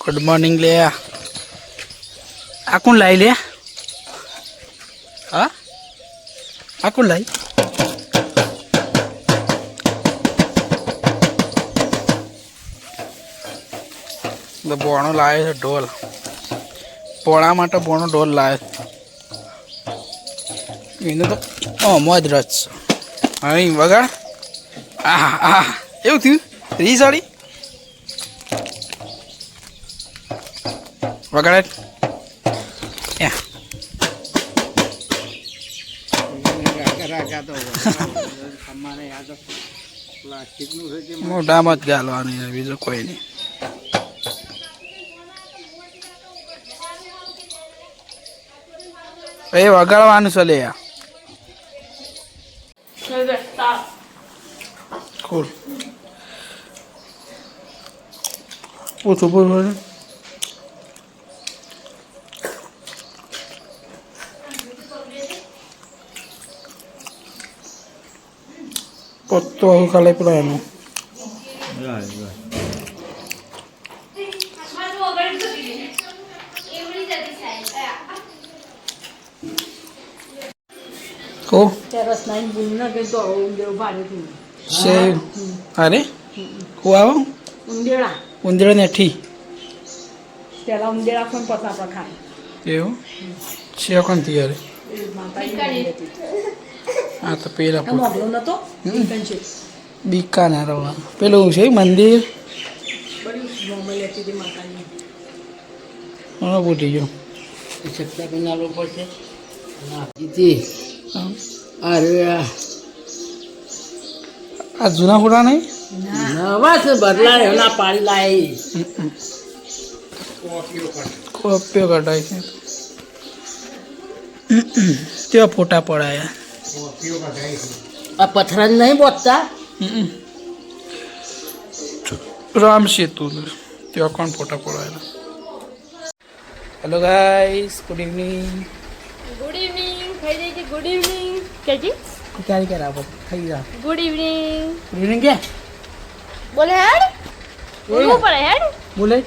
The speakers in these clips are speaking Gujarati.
ગુડ મોર્નિંગ લે આ કોણ લાવી લે હા? આ કોણ તો બોણો લાવે છે, ઢોલ. પોળા માટે બોણો ઢોલ લાવે એનો તો અમો જ રસ અહીં વગાડ. આહા આહા. એવું થયું? રી સાડી? વગાડે? મોઢામાં જ ગાલવાનું છે, બીજું કોઈ નહીં. એ વગાડવાનું છે લે Cool. ઓછું બોલ પત્તો આવું ખાલે પેલો એનો કો ત્યાં રસનાની ભૂલ ના ગઈ તો ઊંધેડું ભારે થયું સેવ અરે કો આવો ઊંધેડા ઉંદરા ને ઠી પેલા ઊંધેડા ખોન પછી આપણે ખાય એવું છે કોણ યાર આ તો પેલા આ મોગલો નતો ચિકન છે બીકાના રવા પેલું છે મંદિર? મને પૂટી ગયો અરે આ જૂના ફોટા નહીં? નવા છે બદલાય એના પાડી લાય કોપ્યો કઢાય છે ત્યાં ફોટા પડાયા. આ પથરા નહીં બોતતા? રામ સેતુ ત્યાં કોણ ફોટા પડાયેલા? Hello guys good evening good evening થઈ જાય છે ગુડ ઇવનિંગ કેજી? ક્યારે ક્યારે આવો? થઈ જા. ગુડ ઇવનિંગ ગુડ ઇવનિંગ કે બોલે હેડ. બોલવું પડે હેડ. બોલે.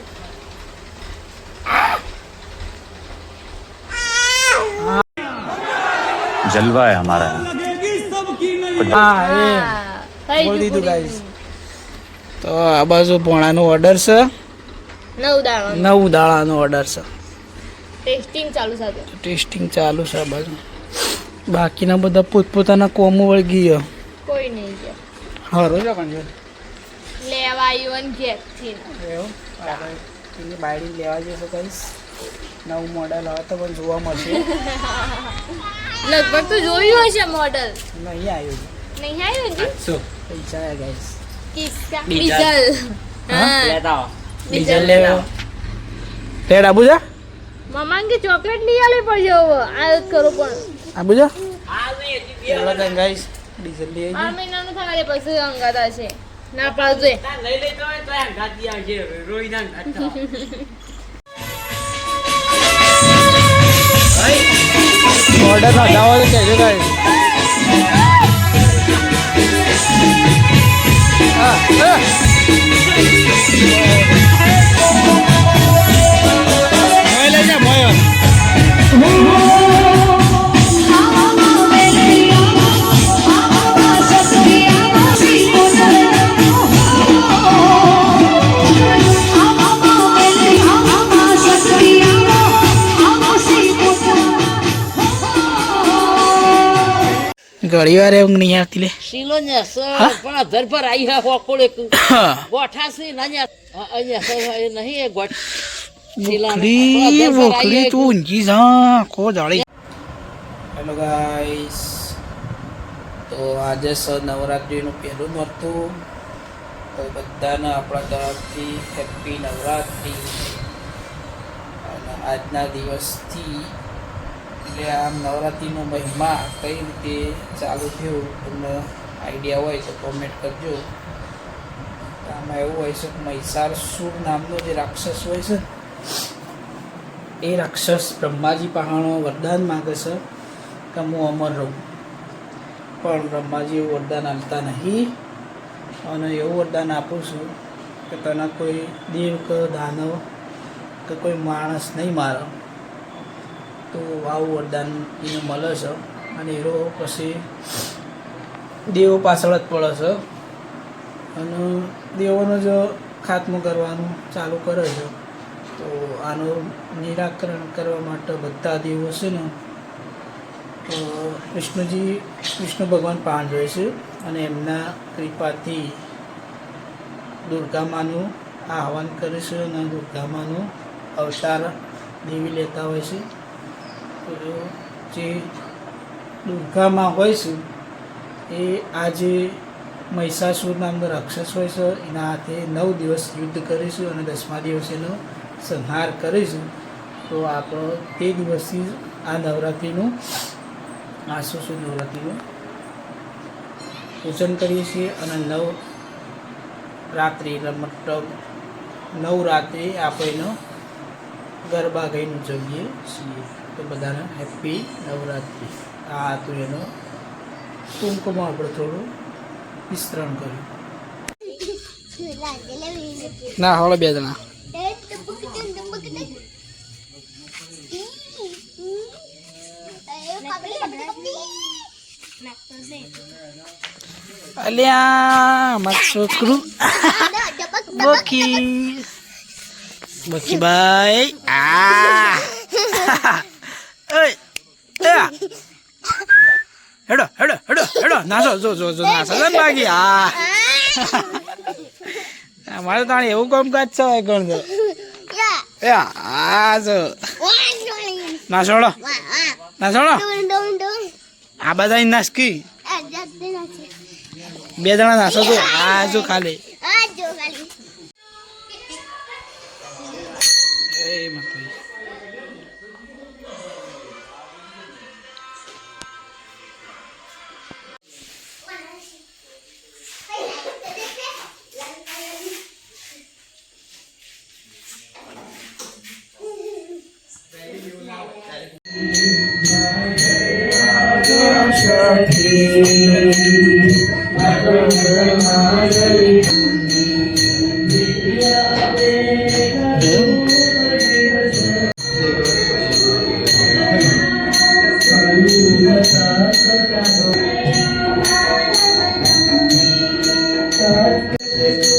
जलवा है हमारा હા એ થઈ બોલ ગયું દીધું good ગાઈસ evening. તો આ બાજુ પોણાનો ઓર્ડર છે નવ દાણા નવ દાડાનો ઓર્ડર છે ટેસ્ટિંગ ચાલુ સાથે ટેસ્ટિંગ ચાલુ છે આ બાજુ બાકીના બધા પોતપોતાના કોમો વળગી ગયા કોઈ નહીં છે હરો છે પણ લેવા આવ્યો ને ઘેર થી એવું એની બાયડી લેવા જશે કહીશ નવું મોડલ આવે તો પણ જોવા મળશે. લગભગ તો જોયું હશે મોડલ નહીં આવ્યું. નહીં આવ્યું શું? પૈસા આવ્યા ગાઈસ કિસ્સા. ડીઝલ. ડીઝલ હા? લેતા ડીઝલ લેવો રેડ આબુ જા કે ચોકલેટ લઈ આવી પડશે હવે. આ જ કરો પણ. આબુ જા ચાલો then guys ડીઝલ લઈ આ આવી તમારે પછી અંગાત હશે ના પાડજો. લઈ લેતો હોય તો ગાતી આવશે રોઈ ના ઓર્ડર ના જાવ તો કહેજો ગાઈસ હા ઘણી વાર ઊંઘ નહીં આવતી લે. શીલો ને સર પણ ધર પર આવી હા હોકોળ ગોઠાસી ગોઠા ના અહીંયા. એ નહીં એ ગોઠ તું ઊંઘી જા કો જાળી. હેલો ગાઈસ તો આજે સ નવરાત્રિનું પહેલું નહોતું તો બધાને આપણા તરફથી હેપી નવરાત્રિ. અને આજના દિવસથી એટલે આમ નવરાત્રિનો મહિમા કઈ રીતે ચાલુ થયો, તમને આઈડિયા હોય તો કોમેન્ટ કરજો. આમાં એવું હોય છે કે મહિષાસુર નામનો જે રાક્ષસ હોય છે, એ રાક્ષસ બ્રહ્માજી પહાણો વરદાન માગે છે કે હું અમર રહું. પણ બ્રહ્માજી એવું વરદાન આપતા નહીં અને એવું વરદાન આપું છું કે તને કોઈ દેવ કે દાનવ કે કોઈ માણસ નહીં મારે. તો આવું વરદાન એને મળે છે. અને એરો પછી દેવો પાછળ જ પડે છે. અને દેવોનો જ ખાત્મો કરવાનું ચાલુ કરે છે. તો આનું નિરાકરણ કરવા માટે બધા દેવો છે ને તો વિષ્ણુજી, વિષ્ણુ ભગવાન પાન જોઈએ છે. અને એમના કૃપાથી દુર્ગામાનું આહવાન કરે છે અને દુર્ગામાનું અવતાર દેવી લેતા હોય છે. તો જે દુર્ગામાં હોય છે, એ આજે મહિષાસુર નામનો રાક્ષસ હોય છે, એના હાથે નવ દિવસ યુદ્ધ કરીશું અને દસમા દિવસે એનો સંહાર કરીશું. તો આપણો તે દિવસથી આ નવરાત્રિનું આસો સુદ નવરાત્રિનું પૂજન કરીએ છીએ અને નવ રાત્રિ મતલબ નવ રાત્રિ આપણે એનો ગરબા ગઈને ઉજવીએ છીએ. તો બધાને હેપી નવરાત્રિ. આ હતું એનો ટૂંકમાં આપણે થોડું વિસ્તરણ કર્યું. ના હવે બે જણા. અલ્યા, માર છોકરું. બકી બકી ભાઈ આ. એ હેડો હેડો હેડો હેડો. નાસો, જો જો જો, નાસો. ને બાકી હા મારે તાણે એવું કામકાજ છે હોય કોણ તો એ આ જો. નાસોડો નાસોડો આ બધા નાસકી. બે નાસો તો આ જો ખાલી. બોલો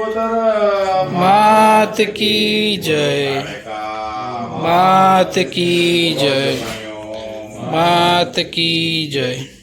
શીખવતર માત કી જય. માત કી જય. માત કી જય.